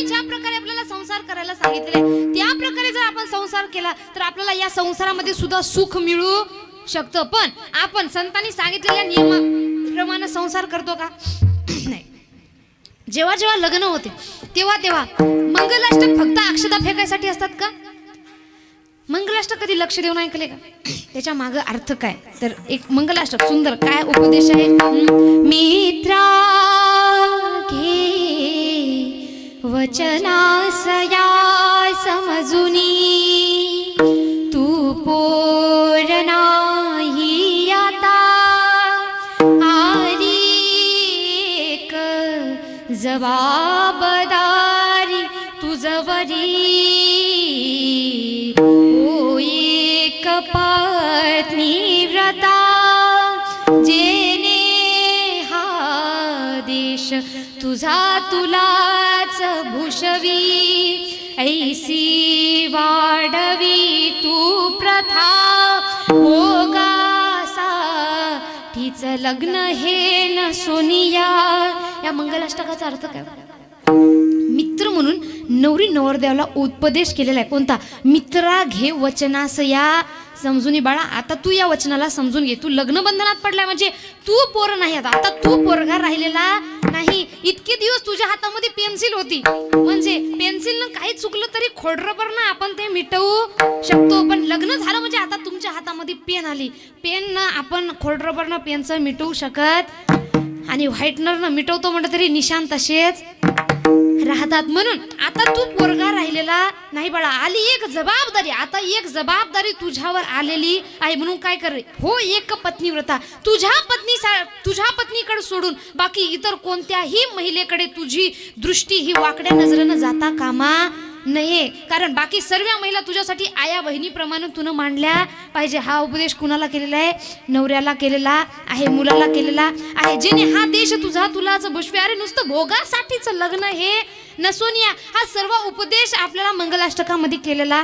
देवाने ज्या प्रकारे आपल्याला संसार करायला सांगितलेला त्या प्रकारे जर आपण संसार केला तर आपल्याला या संसारामध्ये सुद्धा सुख मिळू शकतं. पण आपण संतांनी सांगितलेल्या नियमाप्रमाणे संसार करतो का? नाही. जेव्हा जेव्हा लग्न होते तेव्हा तेव्हा मंगलाष्टक फक्त अक्षता फेकायसाठी असतात का? मंगलाष्टक कधी लक्ष देऊन ऐकले का? त्याच्या माग अर्थ काय? तर एक मंगलाष्टक सुंदर काय उपदेश आहे? मित्रा वचनासया समजुनी। तू पोर नाही आता। आरी एक जबाबदारी तुझवरी। ओ एक पा वाढवी ऐसी वाढवी तू प्रथा भोगासाठीच लग्न हे न सोनिया या मंगलाष्टकाचा अर्थ काय? मित्र म्हणून नवरी नवरदेवाला उपदेश केलेला आहे कोणता मित्रा घे वचनास या समजून बाळा आता तू या वचनाला समजून घे तू लग्न बंधनात पडलाय म्हणजे तू पोर नाही आता आता तू पोरगा राहिलेला इतके दिवस तुझ्या हातामध्ये पेन्सिल होती. म्हणजे पेन्सिलनं काही चुकलं तरी खोडरबर ना आपण ते मिटवू शकतो. पण लग्न झालं म्हणजे आता तुमच्या हातामध्ये पेन आली. पेन आपण खोडरबर ना पेनचं मिटवू शकत आणि व्हाईटनरनं मिटवतो म्हटलं तरी निशान तसेच राहतात. म्हणून आता तू पोरगा राहिलेला नाही बाळा. आली एक जबाबदारी. आता एक जबाबदारी तुझ्यावर आलेली आहे म्हणून काय कर रे? हो एक पत्नी व्रता. तुझ्या पत्नी तुझ्या पत्नीकडे सोडून बाकी इतर कोणत्याही महिलेकडे तुझी दृष्टी ही वाकड्या नजरेनं जाता कामा नये कारण बाकी सर्व महिला तुझ्यासाठी आया बहिणीप्रमाणे तुनं मांडल्या पाहिजे. हा उपदेश कुणाला केलेला आहे? नवऱ्याला केलेला आहे मुलाला केलेला आहे. जेणे हा देश तुझा तुलाच बुशवे अरे नुसतं भोगासाठीच लग्न हे नसोनिया हा सर्व उपदेश आपल्याला मंगलाष्टकामध्ये केलेला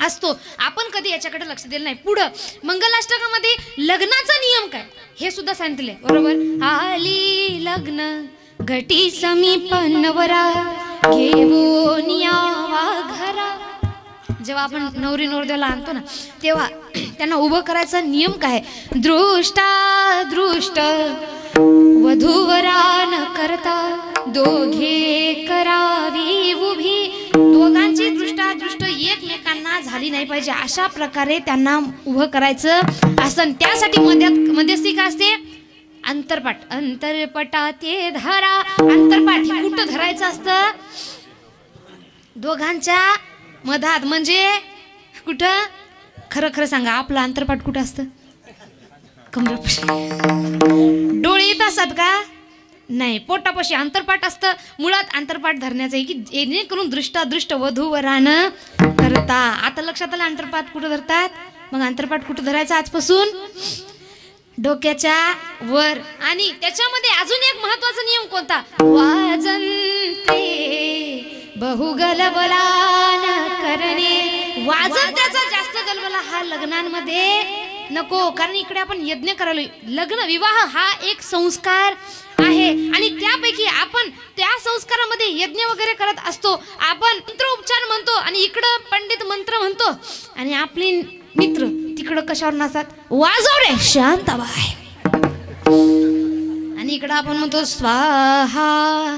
असतो. आपण कधी याच्याकडे लक्ष दिलं नाही. पुढं मंगलाष्टकामध्ये लग्नाचा नियम काय? हे सुद्धा सांगितले बरोबर? आली लग्न घटी समीप नवरा घेऊन यावा घरा. जेव्हा आपण नवरी नवरदेवाला आणतो ना तेव्हा त्यांना उभं करायचा नियम काय? दृष्टा दृष्ट वधूवरान करता दोघे करावी उभी. दोघांची दृष्टा दृष्ट एकमेकांना झाली नाही पाहिजे. अशा प्रकारे त्यांना उभं करायचं असं त्यासाठी मध्यात मध्यस्थी काय असते? अंतरपाठ अंतरपटात ते धरा. अंतरपाठ हे कुठं धरायचं असतं? दोघांच्या मधात. म्हणजे कुठं? खरं खरं सांगा आपलं अंतरपाठ कुठं असतं? कमरापाशी. डोळे येत असतात का? नाही पोटापाशी अंतरपाठ असतं. मुळात अंतरपाठ धरण्याचं आहे की जेणेकरून दृष्टादृष्ट वधू व राहणं करता. आता लक्षात आलं अंतरपाठ कुठं धरतात? मग अंतरपाठ कुठं धरायचं आजपासून? डोक्याच्या वर. आणि त्याच्यामध्ये अजून एक महत्त्वाचा नियम कोणता? वाजंते बहुगल करणे. वाजन त्याचा जास्त गलबला हा लग्नांमध्ये नको कारण इकडे आपण यज्ञ करायलो लग्न विवाह हा एक संस्कार आहे. आणि त्यापैकी आपण त्या संस्कारामध्ये यज्ञ वगैरे करत असतो. आपण मंत्रोपचार म्हणतो आणि इकडं पंडित मंत्र म्हणतो. आणि आपले मित्र तिकडं कशावर नसतात वाजव रे. शांताबाई आणि इकडं आपण म्हणतो स्वाहा.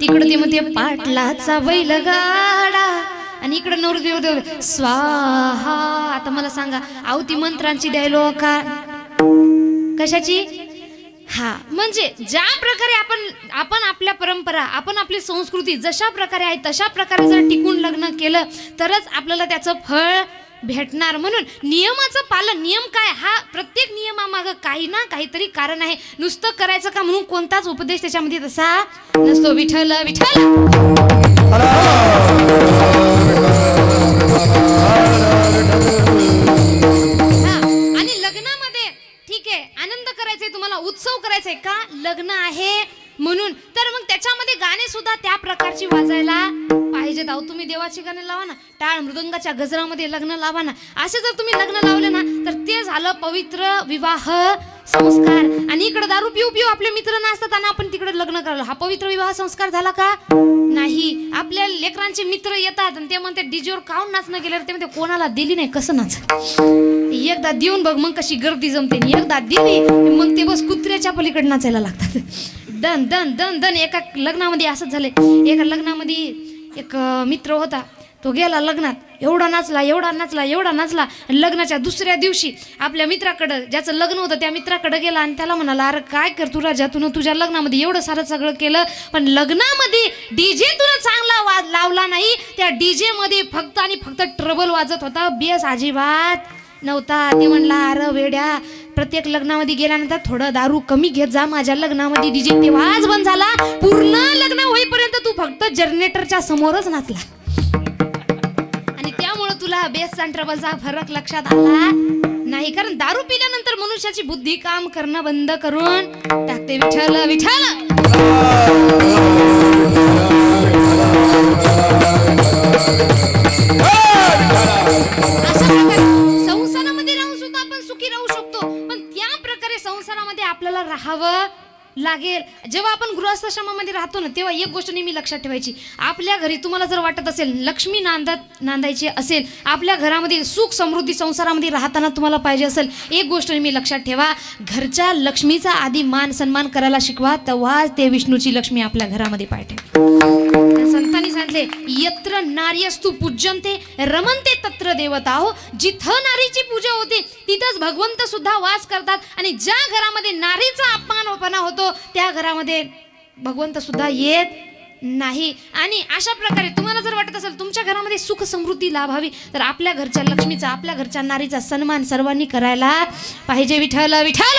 तिकडं ते म्हणते पाटलाचा बैलगाडा. आणि इकडं नवरदेव देव स्वाहा. आता मला सांगा आवती मंत्रांची द्यायलो का? कशाची? हा म्हणजे ज्या प्रकारे आपण आपण आपल्या परंपरा आपण आपली संस्कृती जशा प्रकारे आहे तशा प्रकारे जर टिकून लग्न केलं तरच आपल्याला त्याचं फळ भेटणार म्हणून नियमाचं पालन नियम काय? हा प्रत्येक नियमामागं काही ना काहीतरी कारण आहे. नुसतं करायचं का म्हणून कोणताच उपदेश त्याच्यामध्ये तसा नसतो. विठ्ठल विठ्ठल! हा, आणि लग्नामध्ये ठीक आहे आनंद करायचंय तुम्हाला उत्सव करायचंय का? लग्न आहे म्हणून. तर मग त्याच्यामध्ये गाणे सुद्धा त्या प्रकारची वाजायला पाहिजेत. अहो तुम्ही देवाची गाणे लावा ना. टाळ मृदंगाच्या गजरामध्ये लग्न लावा ना? असे जर तुम्ही लग्न लावले ना तर ते झालं पवित्र विवाह संस्कार. आणि इकडे दारू पिऊ पिऊ आपले मित्र नसतात आणि आपण तिकडे लग्न करायला. हा पवित्र विवाह संस्कार झाला का? नाही. आपल्या लेकरांचे मित्र येतात आणि ते म्हणते डीजेवर काऊन नाचणं गेल्यावर ते म्हणते कोणाला दिली नाही? कसं नाच एकदा देऊन बघ मग कशी गर्दी जमते. आणि एकदा दिली मग ते बस कुत्र्याच्या पलीकडे नाचायला लागतात. दन दन दन दन एका लग्नामध्ये असंच झाले एका लग्नामध्ये एक मित्र होता. तो गेला लग्नात. एवढा नाचला एवढा नाचला एवढा नाचला. आणि लग्नाच्या दुसऱ्या दिवशी आपल्या मित्राकडं ज्याचं लग्न होतं त्या मित्राकडं गेला आणि त्याला म्हणाला अरे काय कर तू राजा तुनं तुझ्या लग्नामध्ये एवढं सारं सगळं केलं पण लग्नामध्ये डी जे तुला चांगला वाज लावला नाही. त्या डी जेमध्ये फक्त आणि फक्त ट्रबल वाजत होता. बेस अजिबात नव्हता. ते म्हणला अरे वेड्या प्रत्येक लग्नामध्ये गेल्यानंतर थोडं दारू कमी घेत जा. माझ्या लग्नामध्ये डीजे तेव्हाच बंद झाला. पूर्ण लग्न होईपर्यंत तू फक्त जनरेटरच्या समोरच नाचला. तुला बेस आणि ट्रबलचा फरक लक्षात आला? नाही कारण दारू पिल्यानंतर मनुष्याची बुद्धी काम करणं बंद करून टाकते. विठ्ठल विठ्ठल! लागेल. जेव्हा आपण गृहस्थाश्रमामध्ये राहतो ना तेव्हा एक गोष्ट नेहमी लक्षात ठेवायची. आपल्या घरी तुम्हाला जर वाटत असेल लक्ष्मी नांदत नांदायची असेल आपल्या घरामध्ये सुख समृद्धी संसारामध्ये राहताना तुम्हाला पाहिजे असेल एक गोष्ट नेहमी लक्षात ठेवा. घरच्या लक्ष्मीचा आधी मान सन्मान करायला शिकवा तेव्हाच ते विष्णूची लक्ष्मी आपल्या घरामध्ये पाहिजे संतांनी सांगितले यत्र नार्यस्तु पूजनते रमनते तत्र देवता हो जिथं नारीची पूजा होते तिथंच भगवंत सुद्धा वास करतात आणि ज्या घरामध्ये नारीचा अपमानपणा होतो त्या घरामध्ये भगवंत सुद्धा येत नाही. आणि अशा प्रकारे तुम्हाला जर वाटत असेल तुमच्या घरामध्ये सुख समृद्धी लाभावी तर आपल्या घरच्या लक्ष्मीचा आपल्या घरच्या नारीचा सन्मान सर्वांनी करायला पाहिजे. विठ्ठल विठ्ठल!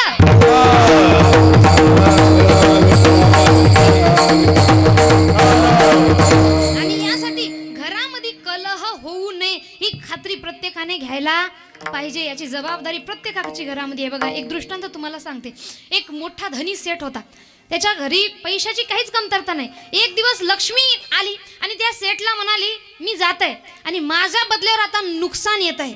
होऊ नये ही खात्री प्रत्येकाने घ्यायला पाहिजे. याची जबाबदारी प्रत्येकाची घरामध्ये आहे. बघा एक दृष्टांत तुम्हाला सांगते. एक मोठा धनी सेट होता. त्याच्या घरी पैशाची काहीच कमतरता नाही. एक दिवस लक्ष्मी आली आणि त्या सेटला म्हणाली मी जात आहे आणि माझ्या बदल्यावर आता नुकसान येत आहे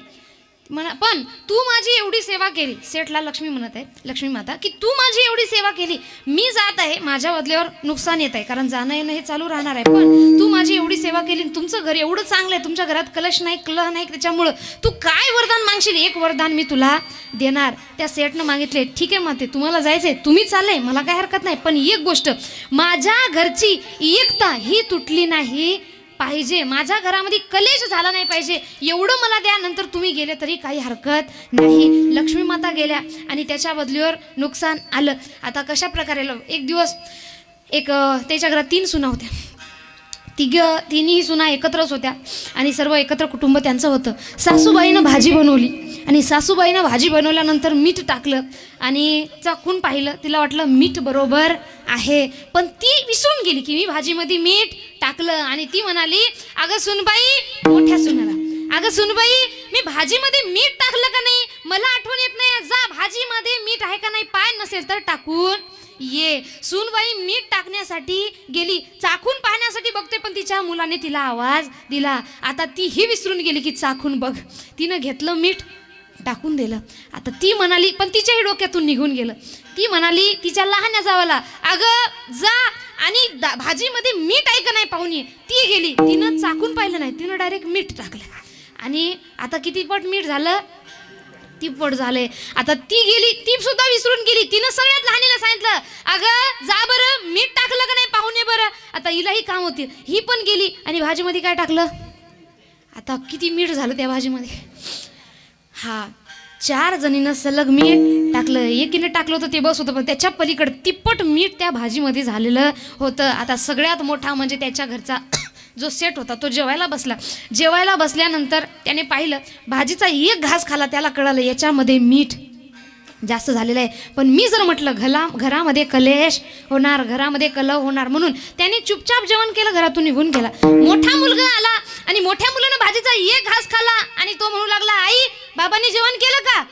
म्हणा पण तू माझी एवढी सेवा केली. सेठला लक्ष्मी म्हणत आहे लक्ष्मी माता की तू माझी एवढी सेवा केली. मी जात आहे माझ्या बदल्यावर नुकसान येत आहे कारण जाणं येणं हे चालू राहणार आहे. पण तू माझी एवढी सेवा केली आणि तुमचं घर एवढं चांगलं आहे तुमच्या घरात कलश नाही कलह नाही त्याच्यामुळं तू काय वरदान मागशील? एक वरदान मी तुला देणार. त्या सेठनं मागितले ठीक आहे माते तुम्हाला जायचंय तुम्ही चाललंय मला काय हरकत नाही. पण एक गोष्ट माझ्या घरची एकता ही तुटली नाही पाहिजे. माझ्या घरामध्ये कलेश झाला नाही पाहिजे. एवढं मला द्या नंतर तुम्ही गेले तरी काही हरकत नाही. लक्ष्मी माता गेल्या आणि त्याच्या बदलीवर नुकसान आलं. आता कशा प्रकारे एक दिवस एक त्याच्या घरात तीन सुना होत्या. तिघ तिन्ही सुना एकत्रच होत्या. आणि सर्व एकत्र कुटुंब त्यांचं होतं. सासूबाईनं भाजी बनवली. आणि सासूबाईनं भाजी बनवल्यानंतर मीठ टाकलं. आणि चाखून पाहिलं. तिला वाटलं मीठ बरोबर आहे. पण ती विसरून गेली की मी भाजीमध्ये मीठ टाकलं. आणि ती म्हणाली अगं सुनबाई मोठ्या सुनाला. अगं सुनबाई मी भाजीमध्ये मीठ टाकलं का नाही? मला आठवण येत नाही. जा भाजीमध्ये मीठ आहे का नाही? पाय नसेल तर टाकून. ये. सूनबाई मीठ टाकण्यासाठी गेली. चाखून पाहण्यासाठी बघते पण तिच्या मुलाने तिला आवाज दिला. आता ती ही विसरून गेली की चाखून बघ. तिनं घेतलं मीठ टाकून दिलं. आता ती म्हणाली पण तिच्याही डोक्यातून निघून गेलं. ती म्हणाली तिच्या लहान्या जावाला अगं जा आणि दा- भाजीमध्ये मीठ ऐक नाही पाहुणे ती गेली. तिनं चाकून पाहिलं नाही. तिनं डायरेक्ट मीठ टाकलं. आणि आता किती पट मीठ झालं? तिप्पट झालंय. आता ती गेली ती सुद्धा विसरून गेली. तिनं सगळ्यात लहानीला सांगितलं अगं जा बरं मीठ टाकलं का नाही पाहुणे बरं? आता हिलाही काम होतील ही पण गेली आणि भाजीमध्ये काय टाकलं? आता किती मीठ झालं त्या भाजीमध्ये. हा चार जणीनं सलग मीठ टाकलं. एकीने टाकलं होतं ते बस होतं पण त्याच्या पलीकडे तिप्पट मीठ त्या भाजीमध्ये झालेलं होतं. आता सगळ्यात मोठा म्हणजे त्याच्या घरचा जो सेट होता तो जेवायला बसला. जेवायला बसल्यानंतर त्याने पाहिलं भाजीचा एक घास खाला त्याला कळालं याच्यामध्ये मीठ जास्त झालेलं आहे. पण मी जर म्हटलं घला घरामध्ये कलेश होणार घरामध्ये कलह होणार म्हणून त्याने चुपचाप जेवण केलं घरातून निघून गेला. मोठा मुलगा आला आणि मोठ्या मुलानं भाजीचा एक घास खाल्ला आणि तो म्हणू लागला आई बाबांनी जेवण केलं का?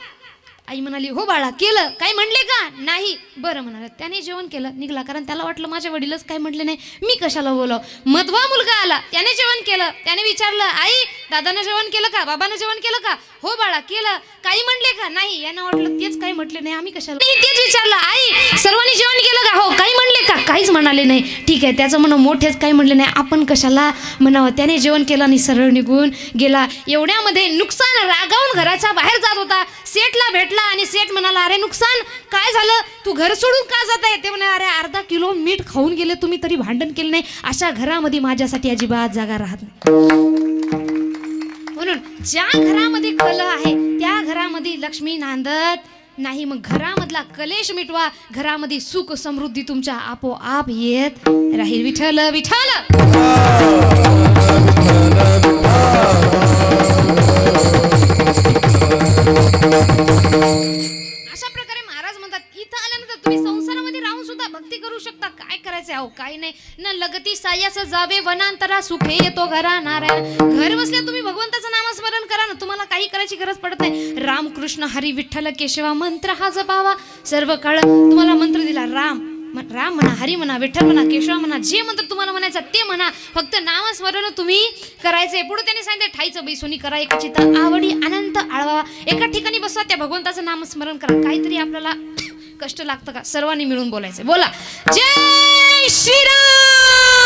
आई म्हणाली हो बाळा केलं. काय म्हणले का? नाही. बरं म्हणाला. त्याने जेवण केलं निघला. कारण त्याला वाटलं माझ्या वडीलच काय म्हटले नाही. मी कशाला बोलाव? मधवा मुलगा आला. त्याने जेवण केलं. त्याने विचारलं आई दादानं जेवण केलं का? बाबानं जेवण केलं का? हो बाळा केलं. काही म्हणले का? नाही. यांना वाटलं तेच काही म्हटले नाही. आम्ही कशाला तेच विचारलं आई सर्वांनी जेवण केलं का? हो. काही म्हणले का? काहीच म्हणाले नाही. ठीक आहे त्याचं म्हणणं मोठेच काही म्हटले नाही. आपण कशाला म्हणावं? त्याने जेवण केलं आणि सरळ निघून गेला. एवढ्यामध्ये नुकसान रागावून घराच्या बाहेर जात होता. सेठला भेटला आणि सेठ म्हणाला अरे नुकसान काय झालं तू घर सोडून का जात आहे ते म्हणे अरे अर्धा किलो मीठ खाऊन गेले तुम्ही तरी भांडण केलं नाही अशा घरामध्ये माझ्यासाठी अजिबात जागा राहत नाही म्हणून ज्या घरामध्ये कल आहे त्या घरामध्ये लक्ष्मी नांदत नाही मग घरामधला कलेश मिटवा घरामध्ये सुख समृद्धी तुमच्या आपोआप येत राहील विठल विठल न लगती सायास जावे वनांतरा सुखे येतो घरा नारायण घर बसल्या तुम्ही भगवंताचं नामस्मरण करा ना तुम्हाला काही करायची गरज पडत नाही. रामकृष्ण हरी विठ्ठल केशवा मंत्र हा जपावा. सर्व काळ तुम्हाला मंत्र दिला राम राम म्हणा हरी म्हणा विठ्ठल म्हणा केशव म्हणा जे मंत्र तुम्हाला म्हणायचं ते म्हणा. फक्त नामस्मरण तुम्ही करायचंय पुढे त्याने सांगितलं ठाईचं बैसोनी करा एका चित्ता आवडी अनंत आळवा. एका ठिकाणी बसवा त्या भगवंताचं नामस्मरण करा. काहीतरी आपल्याला कष्ट लागतं का? सर्वांनी मिळून बोलायचं. बोला. जय enchirá.